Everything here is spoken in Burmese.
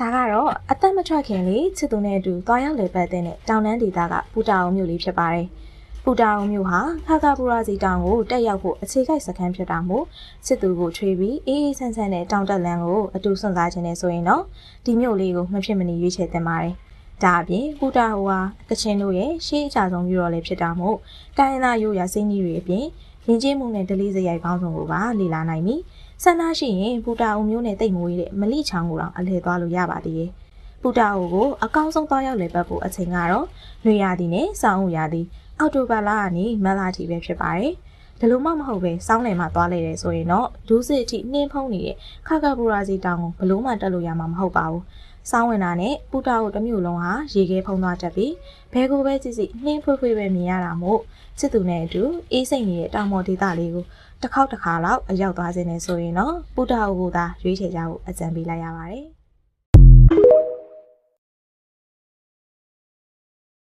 ဒါကတော့အသက်မထွက်ခင်လေးချစ်သူနဲ့အတူသွားရောက်လေပတ်တဲ့တောင်တန်းဒေသကပူတာအောင်မြို့လေးဖြစ်ပါတယ်။ပူတာအောင်မြို့ဟာခါကာပူရာစီတောင်ကိုတက်ရောက်ဖို့အခြေခိုက်စခန်းဖြစ်တာမို့ချစ်သူကိုထွေးပြီးအေးအေးဆန်းဆန်းနဲ့တောင်တက်လန်းကိုအတူဆွန့်စားခြင်းနဲ့ဆိုရင်တော့ဒီမြို့လေးကိုမဖြစ်မနေရွေးချယ်သင့်ပါတယ်။ဒါအပြင်ပူတာဟိုဟာကချင်တို့ရဲ့ရှေးအကြဆုံးမြို့တော်လေးဖြစ်တာမို့တိုင်းရင်းသားရိုးရာစိမ့်ကြီးတွေအပြင်ယဉ်ကျေးမှုနဲ့ဒလေးစရိုက်ပေါင်းစုံကိုပါလေ့လာနိုင်ပြီ။ ဆန္ဒရှိရင်ပူတာအုံမျိုးနဲ့တိတ်မွေးတဲ့မလိချောင်းကိုတော့အလဲသွားလို့ရပါသေးရဲ့။ပူတာအုံကိုအကောင်းဆုံးသွားရောက်လည်ပတ်ဖို့အချိန်ကတော့နွေရာသီနဲ့ဆောင်းဦးရာသီအောက်တိုဘာလကနေမတ်လအထိပဲဖြစ်ပါတယ်။ ဒါလို့မှမဟုတ်ပဲစောင်းလယ်မှာသွားလေတယ်ဆိုရင်တော့ဒူးစစ်အထိနှင်းဖုံးနေတဲ့ခါကာပူရာစီတောင်ကိုဘလို့မှတက်လို့ရမှာမဟုတ်ပါဘူး။စောင်းဝင်တာနဲ့ပူတာကိုတစ်မျိုးလုံးဟာရေခဲဖုံးသွားတတ်ပြီးဘဲကိုပဲကြည့်စီနှင်းဖွေးဖွေးပဲမြင်ရတာမို့ချစ်သူနဲ့အတူအေးစိတ်နေတဲ့တောင်ပေါ်ဒေသလေးကိုတစ်ခေါက်တစ်ခါလောက်အရောက်သွားစေနေဆိုရင်တော့ပူတာကိုသာရွေးချယ်ကြဖို့အကြံပေးလိုက်ရပါတယ်။